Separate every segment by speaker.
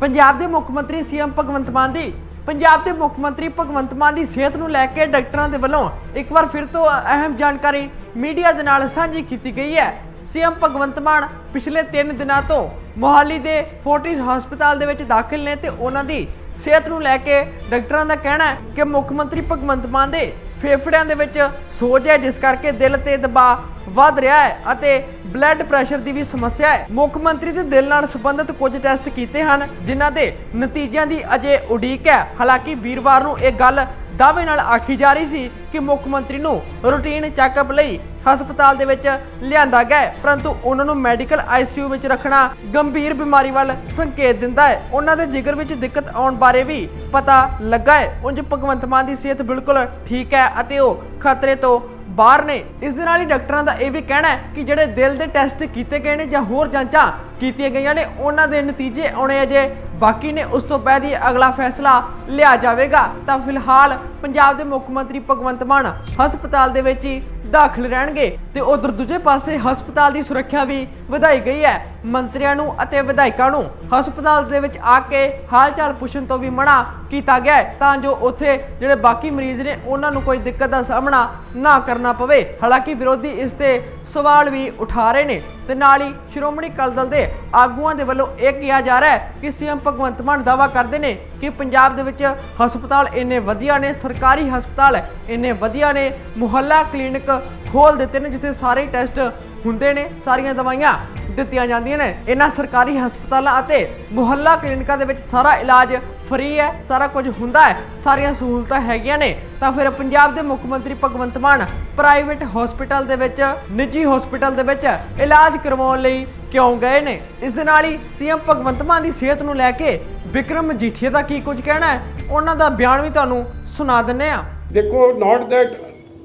Speaker 1: ਪੰਜਾਬ ਦੇ ਮੁੱਖ ਮੰਤਰੀ ਸੀਐਮ ਭਗਵੰਤ ਮਾਨ ਦੀ, ਪੰਜਾਬ ਦੇ ਮੁੱਖ ਮੰਤਰੀ ਭਗਵੰਤ ਮਾਨ ਦੀ ਸਿਹਤ ਨੂੰ ਲੈ ਕੇ ਡਾਕਟਰਾਂ ਦੇ ਵੱਲੋਂ ਇੱਕ ਵਾਰ ਫਿਰ ਤੋਂ ਅਹਿਮ ਜਾਣਕਾਰੀ ਮੀਡੀਆ ਦੇ ਨਾਲ ਸਾਂਝੀ ਕੀਤੀ ਗਈ ਹੈ। ਸੀਐਮ ਭਗਵੰਤ ਮਾਨ ਪਿਛਲੇ 3 ਦਿਨਾਂ ਤੋਂ ਮੋਹਾਲੀ ਦੇ ਫੋਰਟਿਸ ਹਸਪਤਾਲ ਦੇ ਵਿੱਚ ਦਾਖਲ ਨੇ ਤੇ ਉਹਨਾਂ ਦੀ ਸਿਹਤ ਨੂੰ ਲੈ ਕੇ ਡਾਕਟਰਾਂ ਦਾ ਕਹਿਣਾ ਹੈ ਕਿ ਮੁੱਖ ਮੰਤਰੀ ਭਗਵੰਤ ਮਾਨ ਦੇ ਫੇਫੜਿਆਂ ਦੇ ਵਿੱਚ ਸੋਜ ਹੈ, ਜਿਸ ਕਰਕੇ ਦਿਲ ਤੇ ਦਬਾਅ ਵੱਧ ਰਿਹਾ ਹੈ ਅਤੇ ਬਲੱਡ ਪ੍ਰੈਸ਼ਰ ਦੀ ਵੀ ਸਮੱਸਿਆ ਹੈ। ਮੁੱਖ ਮੰਤਰੀ ਦੇ ਦਿਲ ਨਾਲ ਸੰਬੰਧਿਤ ਕੁਝ ਟੈਸਟ ਕੀਤੇ ਹਨ, ਜਿਨ੍ਹਾਂ ਦੇ ਨਤੀਜਿਆਂ ਦੀ ਅਜੇ ਉਡੀਕ ਹੈ। ਹਾਲਾਂਕਿ ਵੀਰਵਾਰ ਨੂੰ ਇਹ ਗੱਲ ਦਾਅਵੇ ਨਾਲ ਆਖੀ ਜਾ ਰਹੀ ਸੀ ਕਿ ਮੁੱਖ ਮੰਤਰੀ ਨੂੰ ਰੂਟੀਨ ਚੈੱਕਅਪ ਲਈ ਹਸਪਤਾਲ ਦੇ ਵਿੱਚ ਲਿਆਂਦਾ ਗਿਆ ਪਰੰਤੂ ਉਹਨਾਂ ਨੂੰ ਮੈਡੀਕਲ ਆਈਸੀਯੂ ਵਿੱਚ ਰੱਖਣਾ ਗੰਭੀਰ ਬਿਮਾਰੀ ਵੱਲ ਸੰਕੇਤ ਦਿੰਦਾ ਹੈ। ਉਹਨਾਂ ਦੇ ਜਿਗਰ ਵਿੱਚ ਦਿੱਕਤ ਆਉਣ ਬਾਰੇ ਵੀ ਪਤਾ ਲੱਗਾ ਹੈ। ਉਂਝ ਭਗਵੰਤ ਮਾਨ ਦੀ ਸਿਹਤ ਬਿਲਕੁਲ ਠੀਕ ਹੈ ਅਤੇ ਉਹ ਖਤਰੇ ਤੋਂ ਬਾਹਰ ਨੇ। ਇਸ ਦੇ ਨਾਲ ਹੀ ਡਾਕਟਰਾਂ ਦਾ ਇਹ ਵੀ ਕਹਿਣਾ ਹੈ ਕਿ ਜਿਹੜੇ ਦਿਲ ਦੇ ਟੈਸਟ ਕੀਤੇ ਗਏ ਨੇ ਜਾਂ ਹੋਰ ਜਾਂਚਾਂ ਕੀਤੀਆਂ ਗਈਆਂ ਨੇ, ਉਹਨਾਂ ਦੇ ਨਤੀਜੇ ਆਉਣੇ ਅਜੇ ਬਾਕੀ ਨੇ ਉਸ ਤੋਂ ਬਾਅਦ ਹੀ ਅਗਲਾ ਫੈਸਲਾ ਲਿਆ ਜਾਵੇਗਾ। ਤਾਂ ਫਿਲਹਾਲ ਪੰਜਾਬ ਦੇ ਮੁੱਖ ਮੰਤਰੀ ਭਗਵੰਤ ਮਾਨ ਹਸਪਤਾਲ ਦੇ ਵਿੱਚ ਹੀ ਦਾਖਲ ਰਹਿਣਗੇ ਤੇ ਉਧਰ ਦੂਜੇ ਪਾਸੇ ਹਸਪਤਾਲ ਦੀ ਸੁਰੱਖਿਆ ਵੀ ਵਧਾਈ ਗਈ ਹੈ। ਮੰਤਰੀਆਂ ਨੂੰ ਅਤੇ ਵਿਧਾਇਕਾਂ ਨੂੰ ਹਸਪਤਾਲ ਦੇ ਵਿੱਚ ਆ ਕੇ ਹਾਲ-ਚਾਲ ਪੁੱਛਣ ਤੋਂ ਵੀ ਮਨਾ ਕੀਤਾ ਗਿਆ ਤਾਂ ਜੋ ਉੱਥੇ ਜਿਹੜੇ ਬਾਕੀ ਮਰੀਜ਼ ਨੇ, ਉਹਨਾਂ ਨੂੰ ਕੋਈ ਦਿੱਕਤ ਦਾ ਸਾਹਮਣਾ ਨਾ ਕਰਨਾ ਪਵੇ। ਹਾਲਾਂਕਿ ਵਿਰੋਧੀ ਇਸ ਤੇ ਸਵਾਲ ਵੀ ਉਠਾ ਰਹੇ ਨੇ। ਤੇ ਨਾਲ ਹੀ ਸ਼੍ਰੋਮਣੀ ਅਕਾਲੀ ਦਲ ਦੇ ਆਗੂਆਂ ਦੇ ਵੱਲੋਂ ਇਹ ਕਿਹਾ ਜਾ ਰਿਹਾ ਹੈ ਕਿ ਸੀਐਮ ਭਗਵੰਤ ਮਾਨ ਦਾਅਵਾ ਕਰਦੇ ਨੇ ਕਿ ਪੰਜਾਬ ਦੇ ਵਿੱਚ ਹਸਪਤਾਲ ਇੰਨੇ ਵਧੀਆ ਨੇ, ਸਰਕਾਰੀ ਹਸਪਤਾਲ ਇੰਨੇ ਵਧੀਆ ਨੇ, ਮੁਹੱਲਾ ਕਲੀਨਿਕ ਖੋਲ ਦਿੱਤੇ ਨੇ, ਜਿੱਥੇ ਸਾਰੇ ਟੈਸਟ ਹੁੰਦੇ ਨੇ, ਸਾਰੀਆਂ ਦਵਾਈਆਂ ਦਿੱਤੀਆਂ ਜਾਂਦੀਆਂ ਨੇ। ਇਹਨਾਂ ਸਰਕਾਰੀ ਹਸਪਤਾਲਾਂ ਅਤੇ ਮੁਹੱਲਾ ਕਲੀਨਿਕਾਂ ਦੇ ਵਿੱਚ ਸਾਰਾ ਇਲਾਜ ਫ੍ਰੀ ਹੈ, ਸਾਰਾ ਕੁਝ ਹੁੰਦਾ ਹੈ, ਸਾਰੀਆਂ ਸਹੂਲਤਾਂ ਹੈਗੀਆਂ ਨੇ। ਤਾਂ ਫਿਰ ਪੰਜਾਬ ਦੇ ਮੁੱਖ ਮੰਤਰੀ ਭਗਵੰਤ ਮਾਨ ਪ੍ਰਾਈਵੇਟ ਹਸਪੀਟਲ ਦੇ ਵਿੱਚ, ਨਿੱਜੀ ਹਸਪੀਟਲ ਦੇ ਵਿੱਚ ਇਲਾਜ ਕਰਵਾਉਣ ਲਈ ਕਿਉਂ ਗਏ ਨੇ? ਇਸ ਦੇ ਨਾਲ ਹੀ ਸੀਐਮ ਭਗਵੰਤ ਮਾਨ ਦੀ ਸਿਹਤ ਨੂੰ ਲੈ ਕੇ ਵਿਕਰਮ ਮਜੀਠੀਆ ਦਾ ਕੀ ਕੁਝ ਕਹਿਣਾ ਹੈ? ਉਹਨਾਂ ਦਾ ਬਿਆਨ ਵੀ ਤੁਹਾਨੂੰ ਸੁਣਾ ਦਿੰਨੇ ਆ
Speaker 2: ਦੇਖੋ ਨਾਟ ਦੈਟ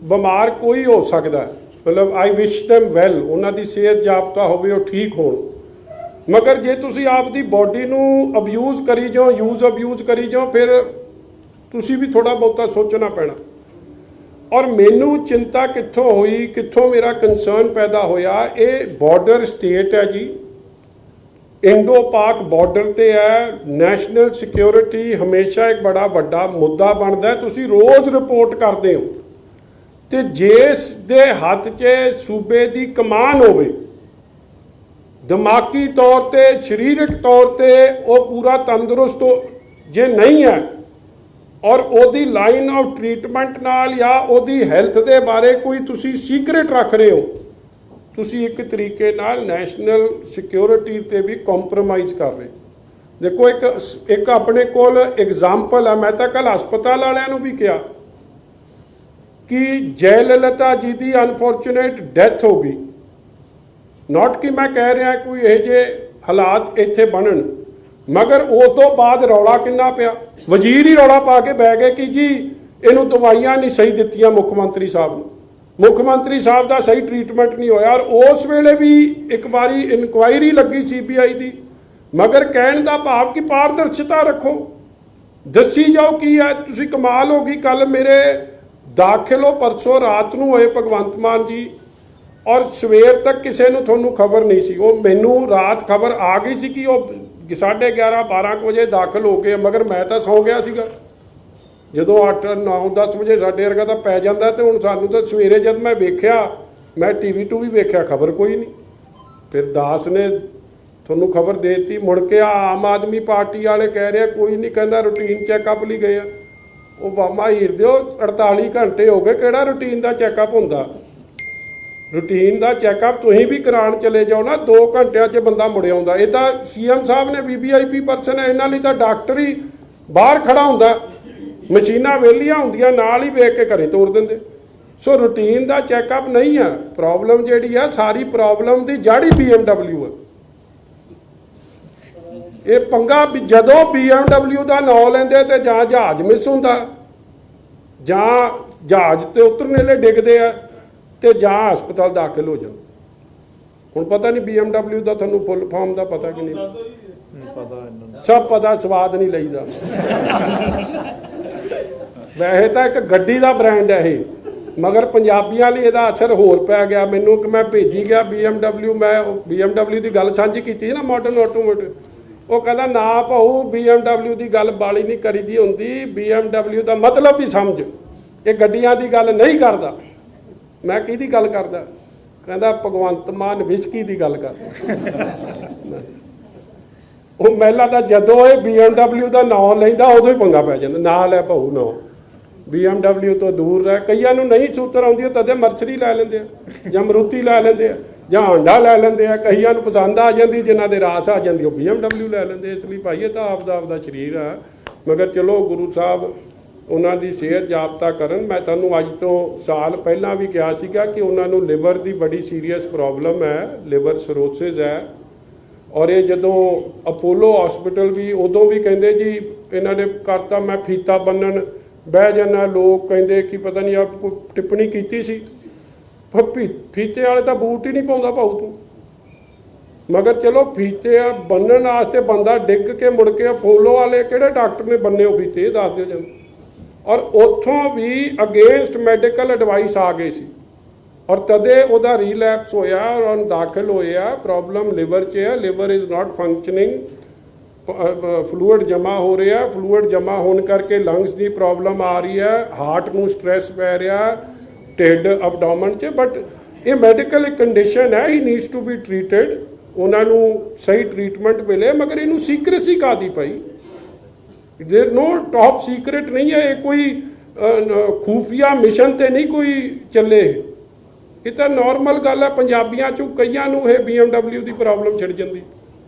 Speaker 2: ਬਿਮਾਰ ਕੋਈ ਹੋ ਸਕਦਾ ਮਤਲਬ ਆਈ ਵਿਸ਼ them ਵੈਲ ਉਹਨਾਂ ਦੀ ਸਿਹਤ ਜਾਬਤਾ ਹੋਵੇ, ਉਹ ਠੀਕ ਹੋਣ। ਮਗਰ ਜੇ ਤੁਸੀਂ ਆਪਦੀ ਬਾਡੀ ਨੂੰ ਅਬਿਊਜ਼ ਕਰੀ ਜਾਓ ਯੂਜ਼ ਅਬਿਊਜ਼ ਕਰੀ ਜਾਓ, ਫਿਰ ਤੁਸੀਂ ਵੀ ਥੋੜਾ ਬਹੁਤਾ ਸੋਚਣਾ ਪੈਣਾ। ਔਰ ਮੈਨੂੰ ਚਿੰਤਾ ਕਿੱਥੋਂ ਹੋਈ, ਕਿੱਥੋਂ ਮੇਰਾ ਕੰਸਰਨ ਪੈਦਾ ਹੋਇਆ, ਇਹ ਬਾਰਡਰ ਸਟੇਟ ਹੈ ਜੀ। ਇੰਡੋ ਪਾਕ ਬਾਰਡਰ ਤੇ ਹੈ। ਨੈਸ਼ਨਲ ਸਿਕਿਉਰਿਟੀ ਹਮੇਸ਼ਾ ਇੱਕ ਬੜਾ ਵੱਡਾ ਮੁੱਦਾ ਬਣਦਾ ਤੁਸੀਂ ਰੋਜ਼ ਰਿਪੋਰਟ ਕਰਦੇ ਹੋ। ਤੇ ਜਿਸ ਦੇ ਹੱਥ 'ਚ ਸੂਬੇ ਦੀ ਕਮਾਨ ਹੋਵੇ, ਦਿਮਾਗੀ ਤੌਰ ਤੇ, ਸਰੀਰਕ ਤੌਰ ਤੇ ਉਹ ਪੂਰਾ ਤੰਦਰੁਸਤ ਹੋ- ਜੇ ਨਹੀਂ ਹੈ, ਔਰ ਉਹਦੀ ਲਾਈਨ ਆਫ ਟ੍ਰੀਟਮੈਂਟ ਨਾਲ ਜਾਂ ਉਹਦੀ ਹੈਲਥ ਦੇ ਬਾਰੇ ਕੋਈ ਤੁਸੀਂ ਸੀਕ੍ਰੀਟ ਰੱਖ ਰਹੇ ਹੋ, ਤੁਸੀਂ ਇੱਕ ਤਰੀਕੇ ਨਾਲ ਨੈਸ਼ਨਲ ਸਿਕਿਉਰਿਟੀ ਤੇ ਵੀ ਕੰਪਰੋਮਾਈਜ਼ ਕਰ ਰਹੇ ਦੇਖੋ ਇੱਕ ਇੱਕ ਆਪਣੇ ਕੋਲ ਐਗਜ਼ਾਮਪਲ ਹੈ, ਮੈਂ ਤਾਂ ਕੱਲ ਹਸਪਤਾਲ ਵਾਲਿਆਂ ਨੂੰ ਵੀ ਕਿਹਾ ਕਿ ਜੈਲਲਿਤਾ ਜੀ ਦੀ ਅਨਫੋਰਚੂਨੇਟ ਡੈਥ ਹੋ ਗਈ। ਨਾਟ ਕਿ ਮੈਂ ਕਹਿ ਰਿਹਾ ਕੋਈ ਇਹ ਜੇ ਹਾਲਾਤ ਇੱਥੇ ਬਣਨ, ਮਗਰ ਉਹ ਤੋਂ ਬਾਅਦ ਰੌਲਾ ਕਿੰਨਾ ਪਿਆ? ਵਜ਼ੀਰ ਹੀ ਰੌਲਾ ਪਾ ਕੇ ਬਹਿ ਗਏ ਕਿ ਜੀ, ਇਹਨੂੰ ਦਵਾਈਆਂ ਨਹੀਂ ਸਹੀ ਦਿੱਤੀਆਂ ਮੁੱਖ ਮੰਤਰੀ ਸਾਹਿਬ ਨੂੰ। ਮੁੱਖ ਮੰਤਰੀ ਸਾਹਿਬ ਦਾ ਸਹੀ ਟ੍ਰੀਟਮੈਂਟ ਨਹੀਂ ਹੋਇਆ ਔਰ ਉਸ ਵੇਲੇ ਵੀ ਇੱਕ ਵਾਰੀ ਇਨਕੁਆਇਰੀ ਲੱਗੀ ਸੀਬੀਆਈ ਦੀ, ਮਗਰ ਕਹਿਣ ਦਾ ਭਾਵ ਕਿ ਪਾਰਦਰਸ਼ਤਾ ਰੱਖੋ। ਦੱਸੀ ਜਾਓ ਕੀ ਹੈ, ਤੁਸੀਂ ਕਮਾਲ ਹੋ ਗਈ ਕੱਲ ਮੇਰੇ ਦਾਖਲ ਹੋ, ਪਰਸੋਂ ਰਾਤ ਨੂੰ ਹੋਏ ਭਗਵੰਤ ਮਾਨ ਜੀ ਔਰ ਸਵੇਰ ਤੱਕ ਕਿਸੇ ਨੂੰ ਤੁਹਾਨੂੰ ਖਬਰ ਨਹੀਂ ਸੀ। ਉਹ ਮੈਨੂੰ ਰਾਤ ਖਬਰ ਆ ਗਈ ਸੀ ਕਿ ਉਹ 11:30 12 ਕੁ ਵਜੇ ਦਾਖਲ ਹੋ ਕੇ, ਮਗਰ ਮੈਂ ਤਾਂ ਸੌ ਗਿਆ ਸੀਗਾ। ਜਦੋਂ 8 9 10 ਵਜੇ ਸਾਡੇ ਵਰਗਾ ਤਾਂ ਪੈ ਜਾਂਦਾ ਤੇ ਹੁਣ ਸਾਨੂੰ ਤਾਂ ਸਵੇਰੇ ਜਦ ਮੈਂ ਵੇਖਿਆ, ਮੈਂ ਟੀਵੀ ਟੂ ਵੀ ਵੇਖਿਆ, ਖਬਰ ਕੋਈ ਨਹੀਂ। ਫਿਰ ਦਾਸ ਨੇ ਤੁਹਾਨੂੰ ਖਬਰ ਦੇ ਦਿੱਤੀ, ਮੁੜ ਕੇ ਆਮ ਆਦਮੀ ਪਾਰਟੀ ਵਾਲੇ ਕਹਿ ਰਿਹਾ ਕੋਈ ਨਹੀਂ, ਕਹਿੰਦਾ ਰੂਟੀਨ ਚੈੱਕਅਪ ਲਈ ਗਏ ਆ। ਉਹ ਬਾਮਾ ਹੀਰ ਦਿਓ 48 ਘੰਟੇ ਹੋ ਗਏ, ਕਿਹੜਾ ਰੂਟੀਨ ਦਾ ਚੈੱਕਅਪ ਹੁੰਦਾ? ਰੂਟੀਨ ਦਾ ਚੈੱਕਅਪ ਤੁਸੀਂ ਵੀ ਕਰਾਉਣ ਚਲੇ ਜਾਓ ਨਾ 2 ਘੰਟਿਆਂ 'ਚ ਬੰਦਾ ਮੁੜ ਆਉਂਦਾ। ਇਹ ਤਾਂ ਸੀਐਮ ਸਾਹਿਬ ਨੇ ਵੀਵੀਆਈਪੀ ਪਰਸਨ ਹੈ, ਇਹਨਾਂ ਲਈ ਤਾਂ ਡਾਕਟਰ ਹੀ ਬਾਹਰ ਖੜਾ ਹੁੰਦਾ। ਮਸ਼ੀਨਾਂ ਵਿਹਲੀਆਂ ਹੁੰਦੀਆਂ, ਨਾਲ ਹੀ ਵੇਖ ਕੇ ਘਰੇ ਤੋਰ ਦਿੰਦੇ। ਸੋ ਰੂਟੀਨ ਦਾ ਚੈੱਕਅਪ ਨਹੀਂ ਆ। ਪ੍ਰੋਬਲਮ ਜਿਹੜੀ ਆ, ਸਾਰੀ ਪ੍ਰੋਬਲਮ ਦੀ ਜੜ ਹੀ BMW ਆ। ਇਹ ਪੰਗਾ ਵੀ ਜਦੋਂ BMW ਦਾ ਨਾਂ ਲੈਂਦੇ ਤੇ ਜਾਂ ਜਹਾਜ਼ ਮਿਸ ਹੁੰਦਾ, ਜਾਂ ਜਹਾਜ਼ ਤੇ ਉਤਰਨ ਵੇਲੇ ਡਿੱਗਦੇ ਆ ਤੇ ਜਾਂ ਹਸਪਤਾਲ ਦਾਖਲ ਹੋ ਜਾਂਦੇ। ਹੁਣ ਪਤਾ ਨਹੀਂ BMW ਦਾ ਤੁਹਾਨੂੰ ਫੁੱਲ ਫਾਰਮ ਦਾ ਪਤਾ ਕਿ ਨਹੀਂ? ਸਭ ਪਤਾ, ਸਵਾਦ ਨਹੀਂ ਲਈਦਾ। ਵੈਸੇ ਤਾਂ ਇੱਕ ਗੱਡੀ ਦਾ ਬ੍ਰਾਂਡ ਹੈ ਇਹ, ਮਗਰ ਪੰਜਾਬੀਆਂ ਲਈ ਇਹਦਾ ਅਸਰ ਹੋਰ ਪੈ ਗਿਆ। ਮੈਨੂੰ ਕਿ ਮੈਂ ਭੇਜੀ ਗਿਆ BMW ਮੈਂ ਉਹ BMW ਦੀ ਗੱਲ ਸਾਂਝੀ ਕੀਤੀ ਸੀ ਨਾ ਮਾਡਰਨ ਆਟੋਮੋਟਿਵ ਉਹ ਕਹਿੰਦਾ, ਨਾ ਭਾਊ, BMW ਦੀ ਗੱਲ ਬਾਲੀ ਨਹੀਂ ਕਰੀਦੀ ਹੁੰਦੀ। BMW ਦਾ ਮਤਲਬ ਵੀ ਸਮਝ। ਇਹ ਗੱਡੀਆਂ ਦੀ ਗੱਲ ਨਹੀਂ ਕਰਦਾ। ਮੈਂ ਕਿਹਦੀ ਗੱਲ ਕਰਦਾ? ਕਹਿੰਦਾ, ਭਗਵੰਤ ਮਾਨ ਵਿਸਕੀ ਦੀ ਗੱਲ ਕਰਦਾ। ਉਹ ਮਹਿਲਾ ਦਾ ਜਦੋਂ ਇਹ BMW ਦਾ ਨਾਮ ਲੈਂਦਾ, ਉਦੋਂ ਹੀ ਪੰਗਾ ਪੈ ਜਾਂਦਾ। ਨਾ ਲੈ ਭਾਊ, ਨਾ। BMW ਤੋਂ ਦੂਰ ਰਹਿ। ਕਈਆਂ ਨੂੰ ਨਹੀਂ ਸੂਤਰ ਆਉਂਦੀ, ਉਹ ਤਦੇ ਮਰਸਰੀ ਲੈ ਲੈਂਦੇ ਆ ਜਾਂ ਮਰੂਤੀ ਲੈ ਲੈਂਦੇ ਆ। ਜਾਂ ਹਾਂਡਾ ਲੈ ਲੈਂਦੇ ਆ, ਕਈਆਂ ਨੂੰ ਪਸੰਦ ਆ ਜਾਂਦੀ, ਜਿਨ੍ਹਾਂ ਦੇ ਰਾਸ ਆ ਜਾਂਦੀ, ਉਹ BMW ਲੈ ਲੈਂਦੇ, ਇਸ ਲਈ ਭਾਈ ਇਹ ਤਾਂ ਆਪਦਾ ਆਪਦਾ ਸਰੀਰ ਆ। ਮਗਰ ਚਲੋ ਗੁਰੂ ਸਾਹਿਬ, ਉਹਨਾਂ ਦੀ ਸਿਹਤ ਜਾਪਤਾ ਕਰਨ। ਮੈਂ ਤੁਹਾਨੂੰ ਅੱਜ ਤੋਂ ਸਾਲ ਪਹਿਲਾਂ ਵੀ ਕਿਹਾ ਸੀਗਾ ਕਿ ਉਹਨਾਂ ਨੂੰ ਲਿਵਰ ਦੀ ਬੜੀ ਸੀਰੀਅਸ ਪ੍ਰੋਬਲਮ ਹੈ, ਲਿਵਰ ਸਰੋਸਿਸ ਹੈ। ਔਰ ਇਹ ਜਦੋਂ ਅਪੋਲੋ ਹਸਪੀਟਲ ਵੀ, ਉਦੋਂ ਵੀ ਕਹਿੰਦੇ ਜੀ, ਇਹਨਾਂ ਨੇ ਕਰਤਾ ਮੈਂ ਫੀਤਾ ਬੰਨਣ। ਬਹਿ ਜਾਣਾ ਲੋਕ ਕਹਿੰਦੇ ਕਿ ਪਤਾ ਨਹੀਂ ਆਪ ਕੋਈ ਟਿੱਪਣੀ ਕੀਤੀ ਸੀ। ਫੱਪੀ ਫੀ- ਫੀਤੇ ਵਾਲੇ ਤਾਂ ਬੂਟ ਹੀ ਨਹੀਂ ਪਾਉਂਦਾ ਭਾਉ ਤੂੰ। ਮਗਰ ਚਲੋ ਫੀਤੇ ਆ, ਬੰਨਣ ਵਾਸਤੇ ਬੰਦਾ ਡਿੱਗ ਕੇ ਮੁੜ ਕੇ ਅਪੋਲੋ ਵਾਲੇ ਕਿਹੜੇ ਡਾਕਟਰ ਨੇ ਬੰਨੇ ਉਹ ਫੀਤੇ, ਇਹ ਦੱਸ ਦਿਓ ਜਨ ਔਰ ਉੱਥੋਂ ਵੀ ਅਗੇਂਸਟ ਮੈਡੀਕਲ ਐਡਵਾਈਸ ਆ ਗਈ ਸੀ। ਔਰ ਤਦੇ ਉਹਦਾ ਰੀਲੈਪਸ ਹੋਇਆ, ਔਰ ਉਹ ਦਾਖਲ ਹੋਇਆ ਪ੍ਰੋਬਲਮ ਲਿਵਰ 'ਚ ਹੈ liver is not functioning fluid ਜਮਾ ਹੋ ਰਿਹਾ ਫਲੂਇਡ ਜਮਾ ਹੋਣ ਕਰਕੇ ਲੰਗਸ ਦੀ ਪ੍ਰੋਬਲਮ ਆ ਰਹੀ ਹੈ ਹਾਰਟ ਨੂੰ ਸਟ੍ਰੈਸ ਪੈ ਰਿਹਾ ਢਿੱਡ ਅਬਡੋਮਨ 'ਚ ਬਟ ਇਹ ਮੈਡੀਕਲ ਕੰਡੀਸ਼ਨ ਹੈ he needs to be treated ਉਹਨਾਂ ਨੂੰ ਸਹੀ ਟ੍ਰੀਟਮੈਂਟ ਮਿਲੇ ਮਗਰ ਇਹਨੂੰ ਸੀਕ੍ਰੇਸੀ ਕਾਦੀ ਪਈ देर नो टॉप सीक्रेट नहीं है ये कोई ਅ, ਨ- ਖੂਫੀਆ ਮਿਸ਼ਨ ਤੇ ਨਹੀਂ ਕੋਈ ਚੱਲੇ ਇਹ ਤਾਂ ਨਾਰਮਲ ਗੱਲ ਹੈ ਪੰਜਾਬੀਆਂ ਚੋਂ ਕਈਆਂ ਨੂੰ ਇਹ BMW ਦੀ ਪ੍ਰੋਬਲਮ ਛਿੜ ਜਾਂਦੀ